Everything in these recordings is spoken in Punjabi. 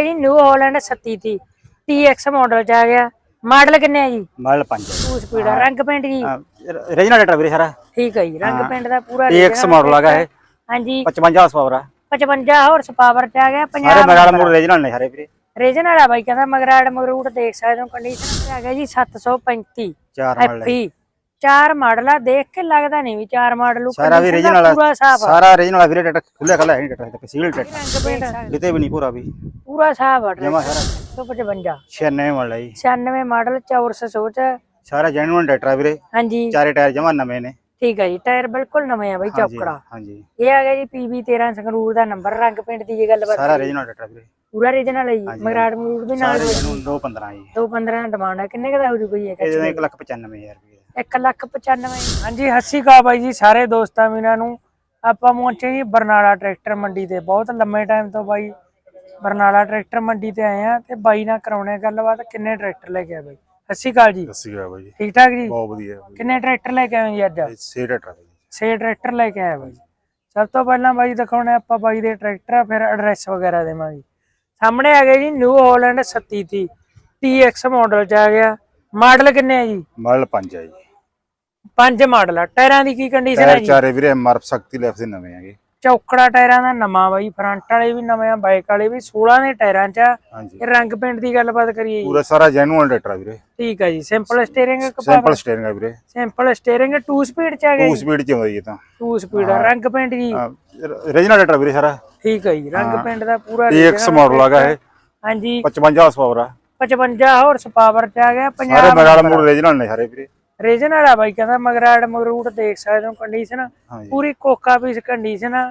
ਜੀ ਨਿਊ ਹਾਲੈਂਡ 37 ਤੀ TX ਮਾਡਲ ਚ ਆ ਗਿਆ। ਮਾਡਲ ਕਿੰਨੇ ਆ ਜੀ? ਮਾਡਲ 5 ਟੂ ਸਪੀਡ ਆ ਰੰਗ ਪੇਂਟ ਜੀ। ਰੀਜਨਲ ਡਾਟਾ ਵੀਰੇ ਸਾਰਾ। ਠੀਕ ਹੈ ਜੀ ਰੰਗ ਪੇਂਟ ਦਾ ਪੂਰਾ TX ਮਾਡਲ ਆ ਗਿਆ ਇਹ। ਹਾਂਜੀ। 55 ਹਾਰਸ ਪਾਵਰ ਆ। 55 ਹਾਰਸ ਪਾਵਰ ਚ ਆ ਗਿਆ ਸਾਰੇ 50 ਮਗਾਲ ਮੋੜ ਰੀਜਨਲ ਨੇ ਸਾਰੇ ਵੀਰੇ। ਰੀਜਨਲ ਆ ਬਾਈ ਕਹਿੰਦਾ ਮਗਰਾੜ ਮਗਰੂਟ ਦੇਖ ਸਕਦੇ ਹੋ ਕੰਡੀਸ਼ਨ ਤੇ ਆ ਗਿਆ ਜੀ 735 ਚਾਰ ਮਾਡਲ FE ਚਾਰ ਮਾਡਲ ਆ ਦੇਖ ਕੇ ਲੱਗਦਾ ਨਹੀਂ ਵੀ ਚਾਰ ਮਾਡਲ ਨੂੰ ਸਾਰਾ ਵੀ ਰੀਜਨਲ ਸਾਰਾ ਰੀਜਨਲ ਵੀਰੇ ਡਾਟਾ ਖੁੱਲਿਆ ਖਲਾ ਹੈ ਨਹੀਂ ਡਾਟਾ ਸੀਲ ਡਾਟਾ ਕਿਤੇ ਵੀ ਨਹੀਂ ਪੂਰਾ ਵੀ। ਪੂਰਾ ਸਾਫ਼ ਆ ਜਮਾ ਸਾਰਾ। 155 96 ਮਾਡਲ ਹੈ ਜੀ। 96 ਮਾਡਲ ਚੌਰਸ ਸੋਚ। ਸਾਰਾ ਜੈਨੂਇਨ ਡਾਟਾ ਵੀਰੇ। ਹਾਂਜੀ। ਚਾਰੇ ਟਾਇਰ ਜਮਾ ਨਵੇਂ ਨੇ। ਠੀਕ ਹੈ ਜੀ ਟਾਇਰ ਬਿਲਕੁਲ ਨਵੇਂ ਆ ਬਈ ਚੌਕੜਾ। ਹਾਂਜੀ। ਇਹ ਆ ਗਿਆ ਜੀ PB 13 ਸੰਗਰੂਰ ਦਾ ਨੰਬਰ ਰੰਗ ਪਿੰਡ ਦੀ ਜੇ ਗੱਲ ਬਾਤ ਸਾਰਾ ਰੀਜਨਲ ਡਾਟਾ ਵੀਰੇ। ਪੂਰਾ ਰੀਜਨਲ ਹੈ ਜੀ ਮਗਰਾੜ ਮਗਰੂਟ ਵੀ ਨਾਲ ਸਾਰੇ ਜੈਨੂਇਨ 215 ਜੀ। 215 ਦਾ ਡਿਮਾਂਡ ਹੈ ਕਿੰਨੇ ਕਦਾ ਹੋ ਜੂ ਕੋਈ ਇਹ ਜਦੋਂ 1 ਲੱਖ 95000 ਰੁਪਏ 1 ਲੱਖ 95 ਹਾਂਜੀ ਹੱਸੀ ਕਾ ਬਾਈ ਜੀ ਸਾਰੇ ਦੋਸਤਾਂ ਵੀਰਾਂ ਨੂੰ। ਆਪਾਂ ਪਹੁੰਚੇ ਜੀ ਬਰਨਾਲਾ ਟਰੈਕਟਰ ਮੰਡੀ ਤੇ। ਬਹੁਤ ਲੰਮੇ ਟਾਈਮ ਤੋਂ ਬਾਈ। ਬਰਨਾਲਾ ਟਰੈਕਟਰ ਮੰਡੀ ਤੇ ਆਏ ਆ ਤੇ ਬਾਈ ਨਾਲ ਕਰਾਉਣੇ ਆ ਗੱਲਬਾਤ ਕਿੰਨੇ ਟਰੈਕਟਰ ਲੈ ਕੇ ਆਏ ਬਾਈ? ਹੱਸੀ ਕਾਲ ਜੀ। ਸਸੀ ਗਾ ਬਾਈ ਠੀਕ ਠਾਕ ਜੀ? ਬਹੁਤ ਵਧੀਆ ਕਿੰਨੇ ਟਰੈਕਟਰ ਲੈ ਕੇ ਆਏ ਜੀ ਅੱਜ? ਸੇ ਡਾਟਾ ਬਾਈ ਛੇ ਟਰੈਕਟਰ ਲੈ ਕੇ ਆਇਆ ਬਾਈ। ਸਭ ਤੋਂ ਪਹਿਲਾਂ ਬਾਈ ਦਿਖਾਉਣੇ ਆਪਾਂ ਬਾਈ ਦੇ ਟਰੈਕਟਰ ਫਿਰ ਐਡਰੈਸ ਵਗੈਰਾ ਦੇਵਾਂਗੇ। ਸਾਹਮਣੇ ਆ ਗਿਆ ਜੀ ਨਿਊ ਹਾਲੈਂਡ 37 ਤੀ TX ਮਾਡਲ ਚ ਆ ਗਿਆ। ਮਾਡਲ ਕਿੰਨੇ ਆ ਜੀ? ਮਾਡਲ 5 ਹੈ ਜੀ। ਪੰਜ ਮਾਡਲ ਆ। ਟਾਇਰਾਂ ਦੀ ਕੀ ਕੰਡੀਸ਼ਨ ਹੈ ਜੀ? ਚਾਰੇ ਵੀਰੇ ਐਮਆਰਐਫ ਸ਼ਕਤੀ ਲੈਫ ਦੇ ਨਵੇਂ ਹੈਗੇ। ਚੌਕੜਾ ਟਾਇਰਾਂ ਦਾ ਨਵਾਂ ਬਾਈ ਫਰੰਟ ਵਾਲੇ ਵੀ ਨਵੇਂ ਆ ਬਾਈਕ ਵਾਲੇ ਵੀ 16 ਦੇ ਟਾਇਰਾਂ ਚ ਆ। ਇਹ ਰੰਗ ਪੇਂਟ ਦੀ ਗੱਲਬਾਤ ਕਰੀਏ ਪੂਰਾ ਸਾਰਾ ਜੈਨੂਅਲ ਡਾਟਾ ਵੀਰੇ। ਠੀਕ ਹੈ ਜੀ ਸਿੰਪਲ ਸਟੀਅਰਿੰਗ ਸਿੰਪਲ ਸਟੀਅਰਿੰਗ ਹੈ ਵੀਰੇ। ਸਿੰਪਲ ਸਟੀਅਰਿੰਗ 2 ਸਪੀਡ ਚ ਆ ਗਿਆ ਟੂ ਜੀ। ਸਪੀਡ ਚ ਇਹ ਤਾਂ। 2 ਸਪੀਡ ਆ ਰੰਗ ਪੇਂਟ ਜੀ। ਰੀਜਨਲ ਡਾਟਾ ਵੀਰੇ ਸਾਰਾ। ਠੀਕ ਹੈ ਜੀ ਰੰਗ ਪੇਂਟ ਦਾ ਪੂਰਾ TX ਮਾਡਲ ਹੈਗਾ ਇਹ। ਹਾਂਜੀ। 55 ਹਾਰਸ ਪਾਵਰ ਆ। 55 ਹਾਰਸ ਪਾਵਰ ਚ ਆ ਗਿਆ ਸਾਰੇ 50 ਮਗਾਲ ਮੋੜ ਰੀਜਨਲ ਨੇ ਸਾਰੇ ਵੀਰੇ। ਰੀਜਨਲ ਆ ਬਾਈ ਕਹਿੰਦਾ ਮਗਰਾੜ ਮਗਰੂਟ ਦੇਖ ਸਕਦੇ ਹੋ ਕੰਡੀਸ਼ਨ ਪੂਰੀ ਕੋਕਾ ਪੀਸ ਕੰਡੀਸ਼ਨ ਆ।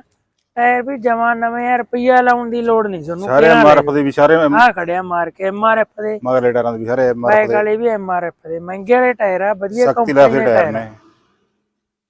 ਟਾਇਰ ਵੀ ਜਮਾ ਨਵੇਂ ਆ ਰੁਪਈਆ ਲਾਉਣ ਦੀ ਲੋੜ ਨਹੀਂ ਤੁਹਾਨੂੰ। ਸਾਰੇ ਐਮਆਰਐਫ ਦੇ ਵੀ ਸਾਰੇ ਆ ਖੜਿਆ ਮਾਰ ਕੇ ਐਮਆਰਐਫ ਦੇ। ਮਗਰ ਟਾਇਰਾਂ ਦੇ ਵੀ ਸਾਰੇ ਬਾਈਕ ਐਮਆਰਐਫ ਵਾਲੇ ਵੀ ਐਮਆਰਐਫ ਦੇ। ਮਹਿੰਗੇ ਵਾਲੇ ਟਾਇਰ ਆ ਵਧੀਆ ਕੰਪਨੀ ਦੇ ਦੇ ਟਾਇਰ ਨੇ।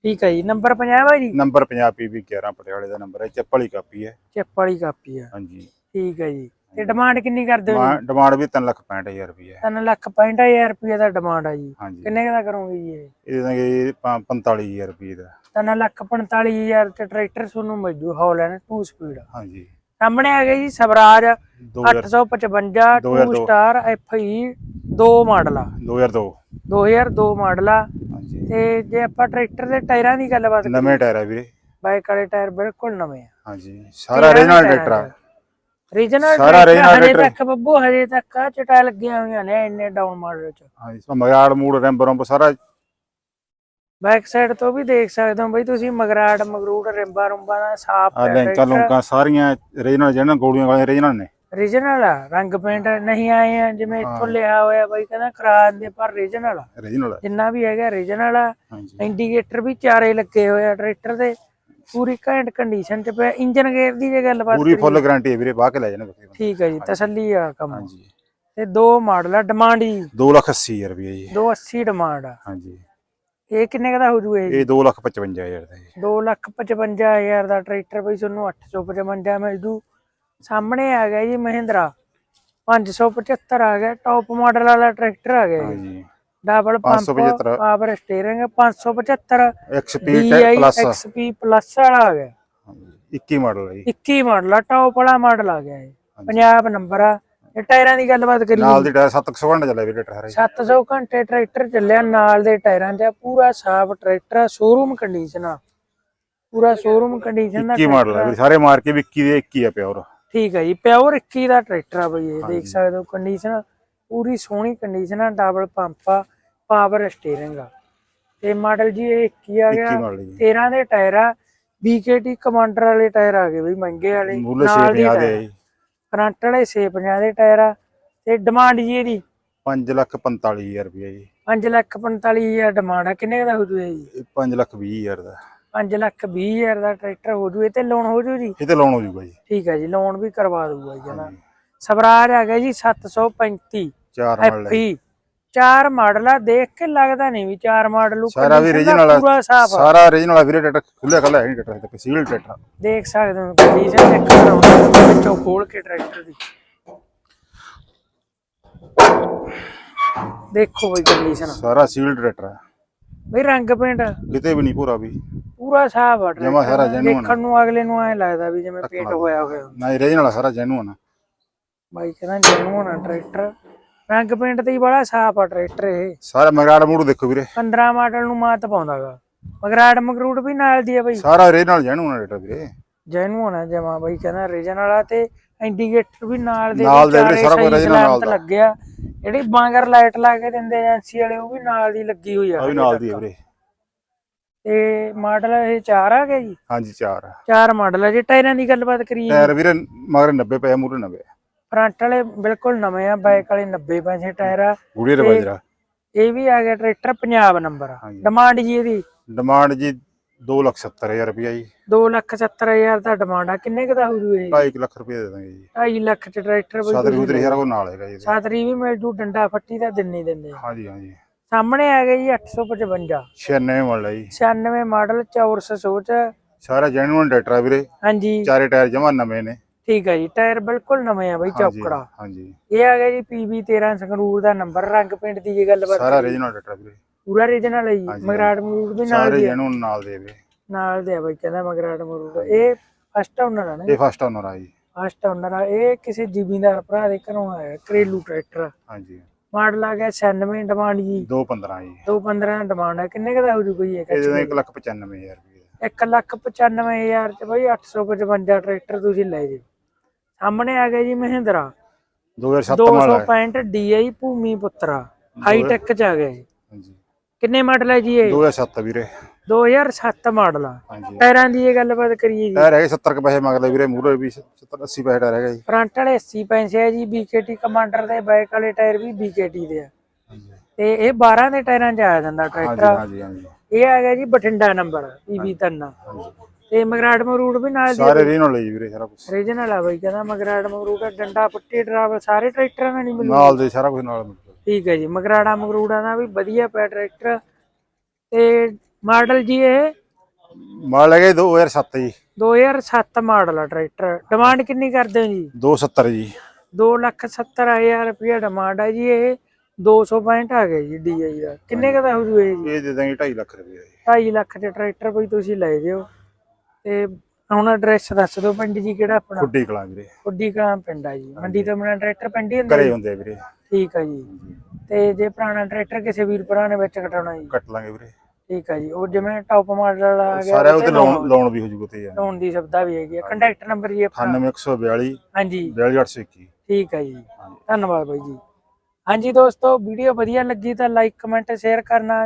ਠੀਕ ਹੈ ਜੀ। ਨੰਬਰ 50 ਬਾਈ ਜੀ? ਨੰਬਰ 50 ਪੀਬੀ 11 ਪਟਿਆਲੇ ਦਾ ਨੰਬਰ ਹੈ ਚੱਪਲ ਹੀ ਕਾਪੀ ਹੈ। ਚਿੱਪ ਵਾਲੀ ਕਾਪੀ ਆ। ਹਾਂਜੀ। ਠੀਕ ਹੈ ਜੀ। ਤੇ ਡਿਮਾਂਡ ਕਿੰਨੀ ਕਰਦੇ ਹੋ ਜੀ? ਡਿਮਾਂਡ ਵੀ 3 ਲੱਖ 65000 ਰੁਪਏ ਹੈ। 3 ਲੱਖ 65000 ਰੁਪਏ ਦਾ ਡਿਮਾਂਡ ਆ ਜੀ। ਹਾਂਜੀ। ਕਿੰਨੇ ਕੁ ਦਾ ਕਰੋਗੇ ਜੀ ਇਹ? ਇਹਦੇ ਇਹ 45000 ਰੁਪਏ ਦਾ। 3 ਲੱਖ 45000 ਤੇ ਟਰੈਕਟਰ ਤੁਹਾਨੂੰ ਮਿਲ ਜੂ ਹੌਲੈਂਡ 2 ਸਪੀਡ ਹਾਂਜੀ। ਸਾਹਮਣੇ ਆ ਗਿਆ ਜੀ ਸਵਰਾਜ 2000 855 2 2002 ਸਟਾਰ FE 2 ਮਾਡਲ ਆ। 2002 2002 ਮਾਡਲ ਆ। ਤੇ ਜੇ ਆਪਾਂ ਟਰੈਕਟਰ ਦੇ ਟਾਇਰਾਂ ਦੀ ਗੱਲਬਾਤ ਨਵੇਂ ਟਾਇਰ ਹੈ ਵੀਰੇ। ਬਾਈਕ ਵਾਲੇ ਟਾਇਰ ਬਿਲਕੁਲ ਨਵੇਂ ਆ। ਹਾਂਜੀ। ਸਾਰਾ ਰੀਜਨਲ ਟਰੈਕਟਰ ਆ। ਰੀਜਨਲ ਸਾਰਾ original ਹਜੇ tractor। ਤੱਕ ਬੱਬੂ ਹਜੇ ਤੱਕ ਆ ਚਟਾ ਲੱਗੀਆਂ ਹੋਈਆਂ ਨੇ ਇੰਨੇ ਡਾਊਨ ਮਾਡਲ ਚ ਹਾਂਜੀ ਸੋ ਮਗਾੜ ਮੂੜ ਰੈਂਬ ਰੰਬ ਸਾਰਾ। ਬੈਕ ਸਾਈਡ ਤੋਂ ਵੀ ਦੇਖ ਸਕਦੇ ਹੋ ਬਈ ਤੁਸੀਂ ਮਗਰਾੜ ਮਗਰੂੜ ਰਿੰਬਾ ਰੁੰਬਾ ਦਾ ਸਾਫ਼ ਆ ਲੈਂਕਾਂ ਲੁੰਕਾਂ ਸਾਰੀਆਂ ਰੀਜਨਲ ਜਿਹਨਾਂ ਗੋਲੀਆਂ ਵਾਲੀਆਂ ਰੀਜਨਲ ਨੇ। ਰੀਜਨਲ ਆ ਰੰਗ ਪੇਂਟ ਨਹੀਂ ਆਏ ਆ ਜਿਵੇਂ ਇੱਥੋਂ ਲਿਆ ਹੋਇਆ ਬਈ ਕਹਿੰਦਾ ਕਰਾ ਦਿੰਦੇ ਪਰ ਰੀਜਨਲ ਆ। ਰੀਜਨਲ ਜਿੰਨਾ ਵੀ ਹੈਗਾ ਰੀਜਨਲ ਆ। ਹਾਂਜੀ। ਇੰਡੀਕੇਟਰ ਵੀ ਚਾਰੇ ਲੱਗੇ ਹੋਏ ਆ ਟਰੈਕਟਰ ਦੇ। ਪੂਰੀ ਘੈਂਟ ਕੰਡੀਸ਼ਨ ਚ ਪਿਆ ਇੰਜਨ ਗੇਅਰ ਦੀ ਜੇ ਗੱਲਬਾਤ ਪੂਰੀ ਫੁੱਲ ਗਾਰੰਟੀ ਹੈ ਵੀਰੇ ਬਾਹ ਕੇ ਲੈ ਜਾਣਾ ਬੱਕਰੀ ਠੀਕ ਹੈ ਜੀ ਤਸੱਲੀ ਆ ਕੰਮ। ਹਾਂਜੀ। ਤੇ ਦੋ ਮਾਡਲ ਆ ਡਿਮਾਂਡ ਜੀ 280000 ਰੁਪਏ ਜੀ। 280 ਡਿਮਾਂਡ ਆ। ਹਾਂਜੀ। ਇਹ ਕਿੰਨੇ ਕਦਾ ਹੋ ਜੂ ਇਹ? 255000 ਦਾ ਜੀ। 2 ਲੱਖ 55000 ਦਾ ਟਰੈਕਟਰ ਬਈ ਤੁਹਾਨੂੰ 855 ਮਿਲ ਜੂ। ਸਾਹਮਣੇ ਆ ਗਿਆ ਜੀ ਮਹਿੰਦਰਾ। 575 ਆ ਗਿਆ ਟੌਪ ਮਾਡਲ ਵਾਲਾ ਟਰੈਕਟਰ ਆ ਗਿਆ ਜੀ। ਹਾਂਜੀ। Double pump 575 power steering 575 XP plus XP plus ਵਾਲਾ ਆ ਗਿਆ। 21 ਮਾਡਲ ਹੈ ਜੀ। 21 ਮਾਡਲ ਆ ਟੌਪ ਵਾਲਾ ਮਾਡਲ ਆ ਗਿਆ ਇਹ। ਪੰਜਾਬ ਨੰਬਰ ਆ। ਇਹ ਟਾਇਰਾਂ ਦੀ ਗੱਲਬਾਤ ਕਰੀਏ। ਨਾਲ ਦੀ ਟਾਇਰ 700 ਘੰਟਾ ਚੱਲਿਆ ਵੀਰੇ ਟਾਇਰ 700 ਘੰਟੇ ਟਰੈਕਟਰ ਚੱਲਿਆ ਨਾਲ ਦੇ ਟਾਇਰਾਂ ਤੇ ਪੂਰਾ ਸਾਫ਼ ਟਰੈਕਟਰ ਆ ਸ਼ੋਰੂਮ ਕੰਡੀਸ਼ਨ ਆ। ਪੂਰਾ ਸ਼ੋਰੂਮ ਕੰਡੀਸ਼ਨ ਦਾ 21 ਮਾਡਲ ਹੈ ਸਾਰੇ ਮਾਰ ਕੇ ਵੀ 21 ਦੇ 21 ਆ ਪਿਓਰ ਠੀਕ ਹੈ ਜੀ ਪਿਓਰ 21 ਦਾ ਟਰੈਕਟਰ ਆ ਬਈ ਇਹ ਦੇਖ ਸਕਦੇ ਹੋ ਕੰਡੀਸ਼ਨ ਪੂਰੀ ਸੋਹਣੀ ਕੰਡੀਸ਼ਨ ਆ ਡਬਲ ਪੰਪ ਆ ਪਾਵਰ ਸਟੀਅਰਿੰਗ ਆ। ਤੇ ਮਾਡਲ ਜੀ ਇਹ 21 ਆ 21 ਗਿਆ। ਮਾਡਲ ਜੀ। 13 ਦੇ ਟਾਇਰ ਆ। BKT ਕਮਾਂਡਰ ਵਾਲੇ ਟਾਇਰ ਆ ਗਏ ਬਈ ਮਹਿੰਗੇ ਵਾਲੇ। ਨਾਲ ਦੀ 650 ਦੇ ਟਾਇਰ। ਆ ਜੀ। ਫਰੰਟ ਵਾਲੇ 650 ਦੇ ਟਾਇਰ ਆ। ਤੇ ਡਿਮਾਂਡ ਜੀ ਇਹਦੀ? 5 ਲੱਖ 45000 ਰੁਪਏ ਜੀ। 5 ਲੱਖ 45000 ਡਿਮਾਂਡ ਆ। ਕਿੰਨੇ ਦਾ ਹੋ ਜੂ ਇਹ ਜੀ? ਇਹ 5 ਲੱਖ 20000 ਦਾ। 5 ਲੱਖ 20000 ਦਾ ਟਰੈਕਟਰ ਹੋ ਜੂ। ਇਹ ਤੇ ਲੋਨ ਹੋ ਜੂ ਜੀ? ਇਹ ਤੇ ਲੋਨ ਹੋ ਜੂਗਾ ਜੀ। ਠੀਕ ਹੈ ਜੀ ਲੋਨ ਵੀ ਕਰਵਾ ਦੂਗਾ ਜੀ ਜਨਾ ਸਵਰਾਜ ਆ ਗਿਆ ਜੀ 735 ਚਾਰ ਮਾਡਲ ਹੈ। ਐਫਈ ਚਾਰ ਮਾਡਲ ਆ ਦੇਖ ਕੇ ਲੱਗਦਾ ਨਹੀਂ ਵੀ ਚਾਰ ਮਾਡਲ ਨੂੰ ਸਾਰਾ ਵੀ original ਆ। ਪੂਰਾ ਸਾਫ਼ ਆ। ਸਾਰਾ ਰੀਜਨਲ ਆ ਵੀਰੇ ਟਰੈਕਟਰ ਖੁੱਲਿਆ ਖਲਾ ਹੈ ਨਹੀਂ ਟਰੈਕਟਰ ਤੇ ਸੀਲ ਟਰੈਕਟਰ ਦੇਖ ਸਕਦੇ ਹੋ ਕੰਡੀਸ਼ਨ ਚੈੱਕ ਕਰਾਉਣਾ ਵਿੱਚੋਂ ਖੋਲ ਕੇ ਟਰੈਕਟਰ ਦੀ। ਦੇਖੋ ਬਈ ਕੰਡੀਸ਼ਨ ਸਾਰਾ ਸੀਲ ਟਰੈਕਟਰ ਹੈ ਬਈ ਰੰਗ ਪੇਂਟ ਕਿਤੇ ਵੀ ਨਹੀਂ ਪੂਰਾ ਵੀ। ਪੂਰਾ ਸਾਫ਼ ਆ ਜਮਾਂ ਸਾਰਾ ਆ। ਦੇਖਣ ਨੂੰ ਅਗਲੇ ਨੂੰ ਐ ਲੱਗਦਾ ਵੀ ਜਿਵੇਂ ਪੇਂਟ ਹੋਇਆ ਹੋਇਆ। ਨਾ ਰੀਜਨਲ ਆ ਸਾਰਾ ਜੈਨੂਨ ਆ। ਬਾਈ ਕਹਿੰਦਾ ਜੈਨੂੰ ਹੋਣਾ ਟਰੈਕਟਰ। ਰੰਗ ਪੇਂਟ ਤੇ ਹੀ ਬੜਾ ਸਾਫ਼ ਆ ਟਰੈਕਟਰ ਇਹ। ਸਾਰਾ ਮਗਰਾੜ ਮੂੜ ਦੇਖੋ ਵੀਰੇ। 15 ਮਾਡਲ ਨੂੰ ਮਾਤ ਪਾਉਂਦਾਗਾ। ਮਗਰਾੜ ਮਗਰੂਟ ਵੀ ਨਾਲ ਦੀ ਆ ਬਾਈ। ਸਾਰਾ ਰੇ ਨਾਲ ਜੈਨੂਨ ਰੇਟ ਵੀਰੇ। ਜੈਨੂੰ ਹੋਣਾ ਜਮਾ ਬਾਈ ਕਹਿੰਦਾ ਰੀਜਨ ਵਾਲਾ ਤੇ ਇੰਡੀਕੇਟਰ ਵੀ ਨਾਲ ਦੇ ਨਾਲ ਦੇ ਸਾਰਾ ਕੁਝ original ਨਾਲ ਦਾ। ਲੱਗਿਆ। ਜਿਹੜੀ ਬਾਂਗਰ ਲਾਈਟ ਲਾ ਕੇ ਦਿੰਦੇ ਏਜੰਸੀ ਵਾਲੇ ਉਹ ਵੀ ਨਾਲ ਦੀ ਲੱਗੀ ਹੋਈ ਆ ਆ ਵੀ ਨਾਲ ਦੀ ਵੀਰੇ। ਤੇ ਮਾਡਲ ਇਹ ਚਾਰ ਆ ਗਿਆ ਜੀ? ਹਾਂਜੀ ਚਾਰ ਆ। ਚਾਰ ਮਾਡਲ ਆ। ਜੇ ਟਾਇਰਾਂ ਦੀ ਗੱਲਬਾਤ ਕਰੀਏ। ਟਾਇਰ ਵੀਰੇ ਮਗਰ 90 ਪਏ ਮੂਰੇ 90 ਫਰੰਟ ਵਾਲੇ ਬਿਲਕੁਲ ਨਵੇਂ ਆ ਬਾਈਕ ਵਾਲੇ 90 ਪੈਸੇ ਟਾਇਰ ਆ। ਗੁੜੀ ਬਾਜਰਾ ਇਹ ਵੀ ਆ ਗਿਆ ਟਰੈਕਟਰ ਪੰਜਾਬ ਨੰਬਰ ਹਾਂਜੀ। ਡਿਮਾਂਡ ਜੀ ਇਹਦੀ। ਡਿਮਾਂਡ ਜੀ 270000 ਰੁਪਇਆ ਜੀ। 270000 ਦਾ ਡਿਮਾਂਡ ਆ। ਕਿੰਨੇ ਕੁ ਦਾ ਹੋ ਜੂ ਇਹ? 2.5 ਲੱਖ ਰੁਪਏ ਦੇ ਦਾਂਗੇ ਜੀ। 2.5 ਲੱਖ ਚ ਟਰੈਕਟਰ ਬਈ ਸਾਦਰੀ ਉਧਰ ਯਾਰ ਉਹ ਨਾਲ ਹੈਗਾ ਜੀ ਇਹਦੇ। ਸਾਤਰੀ ਵੀ ਮਿਲ ਜੂ ਡੰਡਾ ਫੱਟੀ ਦਾ ਦਿਨ ਦਿੰਦੇ ਹਾਂਜੀ ਹਾਂਜੀ। ਸਾਹਮਣੇ ਆ ਗਿਆ ਜੀ 855 96 ਮਾਡਲ ਹੈ ਜੀ। 96 ਮਾਡਲ ਚੌਰਸ ਸੋਚ ਸਾਰਾ ਜੈਨੂਨ ਰੇਟ ਆ ਵੀਰੇ। ਹਾਂਜੀ। ਚਾਰੇ ਟਾਇਰ ਜਮਾ ਨਵੇਂ ਨੇ। ਠੀਕ ਹੈ ਜੀ ਟਾਇਰ ਬਿਲਕੁਲ ਨਵੇਂ ਆ ਬਈ ਚੌਕੜਾ। ਹਾਂਜੀ। ਇਹ ਆ ਗਿਆ ਜੀ PB 13 ਸੰਗਰੂਰ ਦਾ ਨੰਬਰ ਰੰਗ ਪਿੰਡ ਦੀ ਜੇ ਗੱਲਬਾਤ ਸਾਰਾ ਕਰੀਏ। ਰੀਜਨਲ ਆ ਵੀਰੇ। ਪੂਰਾ ਰੀਜਨਲ ਹੈ ਜੀ ਹਾਂਜੀ, ਮਗਰਾੜ ਮਰੂੜ ਵੀ ਨਾਲ ਸਾਰੇ ਦੀ ਆ। ਜੈਨੂਨ ਨਾਲ ਦੇ ਨਾਲ ਦੇ ਆ ਬਈ ਕਹਿੰਦਾ ਮਗਰਾੜ ਮਰੂੜ ਇਹ ਫਸਟ ਓਨਰ ਆ ਨਾ ਇਹ ਫਸਟ ਓਨਰ ਆ ਜੀ। ਫਸਟ ਓਨਰ ਆ। ਇਹ ਕਿਸੇ ਜ਼ਿਮੀਂਦਾਰ ਭਰਾ ਦੇ ਘਰੋਂ ਆਇਆ ਘਰੇਲੂ ਟਰੈਕਟਰ ਹਾਂਜੀ। ਮਾਡਲ ਆ ਗਿਆ 96 ਡਿਮਾਂਡ ਜੀ। 215 ਜੀ। 215 ਡਿਮਾਂਡ ਹੈ ਕਿੰਨੇ ਕੁ ਦਾ ਹੋ ਜੂ ਕੋਈ ਇਹ ਇਹ ਜਿਹਦੇ 195000 ਰੁਪਏ 1 ਲੱਖ 95000 ਚ ਬਈ 855 ਟਰੈਕਟਰ ਤੁਸੀਂ ਲੈ ਜੀ ਸਾਹਮਣੇ ਆ ਗਿਆ ਜੀ ਮਹਿੰਦਰਾ। 2007 ਮਾਡਲ ਹੈ। 265 DI ਭੂਮੀ ਪੁੱਤਰਾ ਹਾਈ ਟੈਕ ਚ ਆ ਗਿਆ ਜੀ। ਹਾਂਜੀ। ਕਿੰਨੇ ਮਾਡਲ ਹੈ ਜੀ ਇਹ? 2007 ਵੀਰੇ। 2007 ਮਾਡਲ ਆ। ਹਾਂਜੀ। ਟਾਇਰਾਂ ਦੀ ਇਹ ਗੱਲਬਾਤ ਕਰੀਏ ਜੀ। ਟਾਇਰ ਹੈਗੇ 70 ਕੁ ਪੈਸੇ ਮਗਲੇ ਵੀਰੇ ਮੂਰੇ ਵੀ 70 80 ਪੈਸੇ ਟਾਇਰ ਹੈਗਾ ਜੀ। ਫਰੰਟ ਵਾਲੇ 80 ਪੈਸੇ ਆ ਜੀ BKT ਕਮਾਂਡਰ ਦੇ ਬਾਈਕ ਵਾਲੇ ਟਾਇਰ ਵੀ BKT ਦੇ ਆ। ਹਾਂਜੀ। ਤੇ ਇਹ 12 ਦੇ ਟਾਇਰਾਂ 'ਚ ਆ ਜਾਂਦਾ ਹਾਂਜੀ ਟਰੈਕਟਰ। ਹਾਂਜੀ ਹਾਂਜੀ। ਇਹ ਆ ਗਿਆ ਜੀ ਬਠਿੰਡਾ ਨੰਬਰ PB ਤਿੰਨ। ਤੇ ਮਗਰਾੜ ਮਰੂੜ ਵੀ ਨਾਲ ਦੀ ਸਾਰੇ ਰੀਨੋ ਲਈ ਵੀਰੇ ਸਾਰਾ ਕੁਝ ਰੀਜਨਲ ਆ ਬਈ ਕਹਿੰਦਾ ਮਗਰਾੜ ਮਗਰੂੜ ਦਾ ਡੰਡਾ ਪੱਟੀ ਡਰਾਵ ਸਾਰੇ ਟਰੈਕਟਰਾਂ ਨਾਲ ਨਹੀਂ ਮਿਲੂ। ਨਾਲ ਦੇ ਸਾਰਾ ਕੁਝ ਨਾਲ ਮਿਲਦਾ ਠੀਕ ਹੈ ਜੀ ਮਗਰਾੜਾ ਮਗਰੂੜਾ ਦਾ ਵੀ ਵਧੀਆ ਪਿਆ ਟਰੈਕਟਰ। ਤੇ ਮਾਡਲ ਜੀ ਇਹ? ਮਾਲ ਹੈਗੇ 2007 ਜੀ। 2007 ਮਾਡਲ ਆ ਟਰੈਕਟਰ। ਡਿਮਾਂਡ ਕਿੰਨੀ ਕਰਦੇ ਹੋ ਜੀ? 270 ਜੀ। 270000 ਰੁਪਏ ਡਿਮਾਂਡ ਹੈ ਜੀ ਇਹ। 265 ਆ ਗਿਆ ਜੀ DI ਦਾ। ਕਿੰਨੇ ਕਦਾ ਹੋ ਜੂ ਇਹ ਜੀ? ਇਹ ਦੇ ਦਾਂਗੇ 2.5 ਲੱਖ ਰੁਪਏ ਦਾ ਜੀ। 2.5 ਲੱਖ ਦੇ ਟਰੈਕਟਰ ਬਈ ਤੁਸੀਂ ਲੈ ਜਿਓ। ਤੇ ਹੁਣ ਐਡਰੈਸ ਦੱਸ ਦਿਓ ਪਿੰਡ ਜੀ ਕਿਹੜਾ ਆਪਣਾ? ਕੁੱਡੀ ਕਲਾਂ ਵੀਰੇ। ਕੁੱਡੀ ਕਲਾਂ ਪਿੰਡ ਆ ਜੀ। ਮੰਡੀ ਤੋਂ ਬਿਨਾ ਟਰੈਕਟਰ ਪਿੰਡ ਹੀ ਹੁੰਦਾ ਘਰੇ? ਹੁੰਦੇ ਆ ਵੀਰੇ। ਠੀਕ ਆ ਜੀ। ਤੇ ਜੇ ਪੁਰਾਣਾ ਟਰੈਕਟਰ ਕਿਸੇ ਵੀਰ ਭਰਾ ਨੇ ਵਿੱਚ ਕਟਾਉਣਾ ਜੀ? ਕੱਟ ਲਾਂਗੇ ਵੀਰੇ। ਠੀਕ ਆ ਜੀ। ਉਹ ਜਿਵੇਂ ਟੌਪ ਮਾਡਲ ਆ ਗਿਆ ਸਾਰੇ ਉਹ ਤੇ ਲਾਉਣ ਲਾਉਣ ਵੀ ਹੋ ਜੂਗਾ ਤੇ ਯਾਰ ਲੋਨ ਦੀ ਸੁਵਿਧਾ ਵੀ ਹੈਗੀ ਆ। ਕੰਟੈਕਟ ਨੰਬਰ ਜੀ ਆਪਣਾ? 98142 ਹਾਂਜੀ। 42821 ਠੀਕ ਆ ਜੀ। ਧੰਨਵਾਦ ਬਾਈ ਜੀ। ਹਾਂਜੀ ਦੋਸਤੋ ਵੀਡੀਓ ਵਧੀਆ ਲੱਗੀ ਤਾਂ ਲਾਈਕ ਕਮੈਂਟ ਸ਼ੇਅਰ ਕਰਨਾ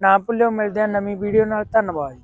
ਨਾ ਭੁੱਲਿਓ। ਮਿਲਦੇ ਆ ਨਵੀਂ ਵੀਡੀਓ ਨਾਲ। ਧੰਨਵਾਦ